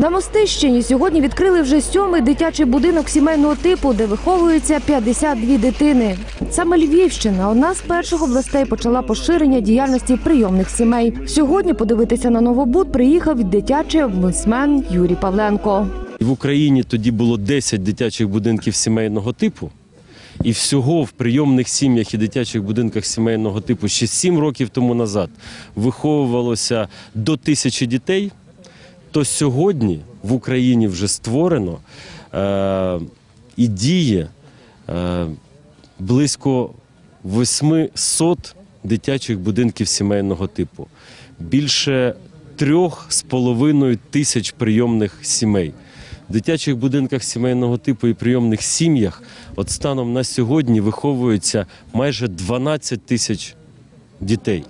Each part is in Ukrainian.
На Мостищині сьогодні відкрили вже сьомий дитячий будинок сімейного типу, де виховуються 52 дитини. Саме Львівщина одна з перших областей почала поширення діяльності прийомних сімей. Сьогодні подивитися на новобуд приїхав дитячий омбудсмен Юрій Павленко. В Україні тоді було 10 дитячих будинків сімейного типу. І всього в прийомних сім'ях і дитячих будинках сімейного типу ще 7 років тому назад виховувалося до тисячі дітей, то сьогодні в Україні вже створено е, і діє е, близько 800 дитячих будинків сімейного типу, більше трьох з половиною тисяч прийомних сімей. В дитячих будинках сімейного типу і прийомних сім'ях от станом на сьогодні виховується майже 12 тисяч дітей.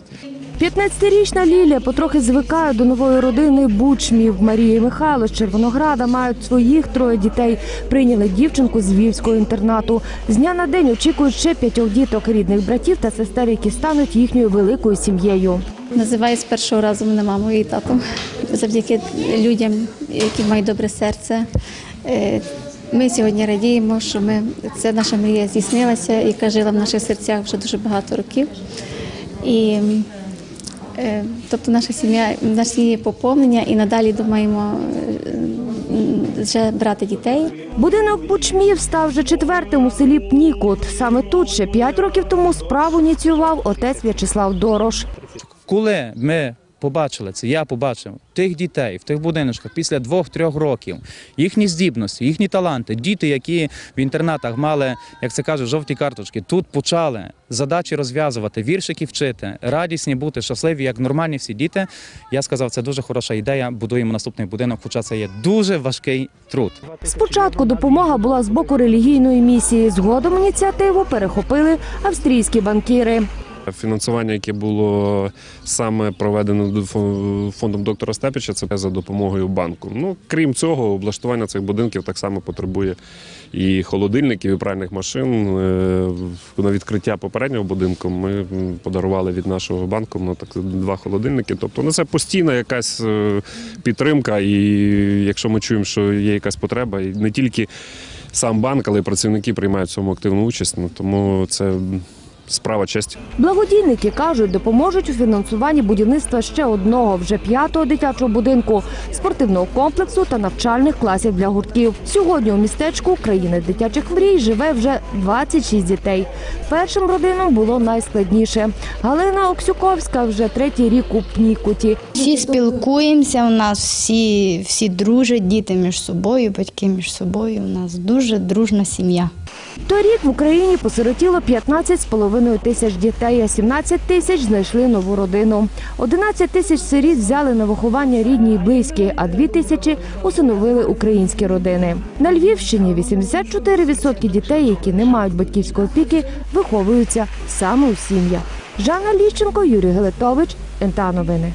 15-річна Лілія потрохи звикає до нової родини Бучмів. Марія Михайло з Червонограда мають своїх троє дітей. Прийняли дівчинку з львівського інтернату. З дня на день очікують ще п'ятьох діток рідних братів та сестер, які стануть їхньою великою сім'єю. Називаю з першого разу мене мамою і татом. Завдяки людям, які мають добре серце. Е, Ми сьогодні радіємо, що ми, це наша мрія здійснилася, яка жила в наших серцях вже дуже багато років. І тобто наша сім'я, наша сім'я поповнення і надалі думаємо е, вже брати дітей. Будинок Бучмів став вже четвертим у селі Пнікут. Саме тут ще п'ять років тому справу ініціював отець В'ячеслав Дорош. Коли ми побачили це, я побачив тих дітей в тих будиночках після двох-трьох років, їхні здібності, їхні таланти, діти, які в інтернатах мали, як це кажуть, жовті карточки, тут почали задачі розв'язувати, віршики вчити, радісні бути, щасливі, як нормальні всі діти. Я сказав, це дуже хороша ідея. Будуємо наступний будинок, хоча це є дуже важкий труд. Спочатку допомога була з боку релігійної місії. Згодом ініціативу перехопили австрійські банкіри. Фінансування, яке було саме проведено до фо- фондом доктора Степіча, це за допомогою банку. Ну крім цього, облаштування цих будинків так само потребує і холодильників, і пральних машин. Е, На відкриття попереднього будинку ми подарували від нашого банку ну, так, два холодильники. Тобто ну, це постійна якась е, підтримка, і якщо ми чуємо, що є якась потреба, і не тільки сам банк, але й працівники приймають в цьому активну участь. Ну, тому це справа честі. Благодійники кажуть, допоможуть у фінансуванні будівництва ще одного, вже п'ятого дитячого будинку, спортивного комплексу та навчальних класів для гуртків. Сьогодні у містечку країни дитячих мрій живе вже 26 дітей. Першим родинам було найскладніше. Галина Оксюковська вже третій рік у Пнікуті. Всі спілкуємося, у нас всі, всі дружать, діти між собою, батьки між собою. У нас дуже дружна сім'я. Торік в Україні посиротіло 15,5 тисяч дітей, а 17 тисяч знайшли нову родину. 11 тисяч сиріт взяли на виховання рідні й близькі, а 2 тисячі усиновили українські родини. На Львівщині 84% дітей, які не мають батьківської опіки, виховуються саме у сім'ях. Жанна Ліщенко, Юрій Гелетович, НТА Новини.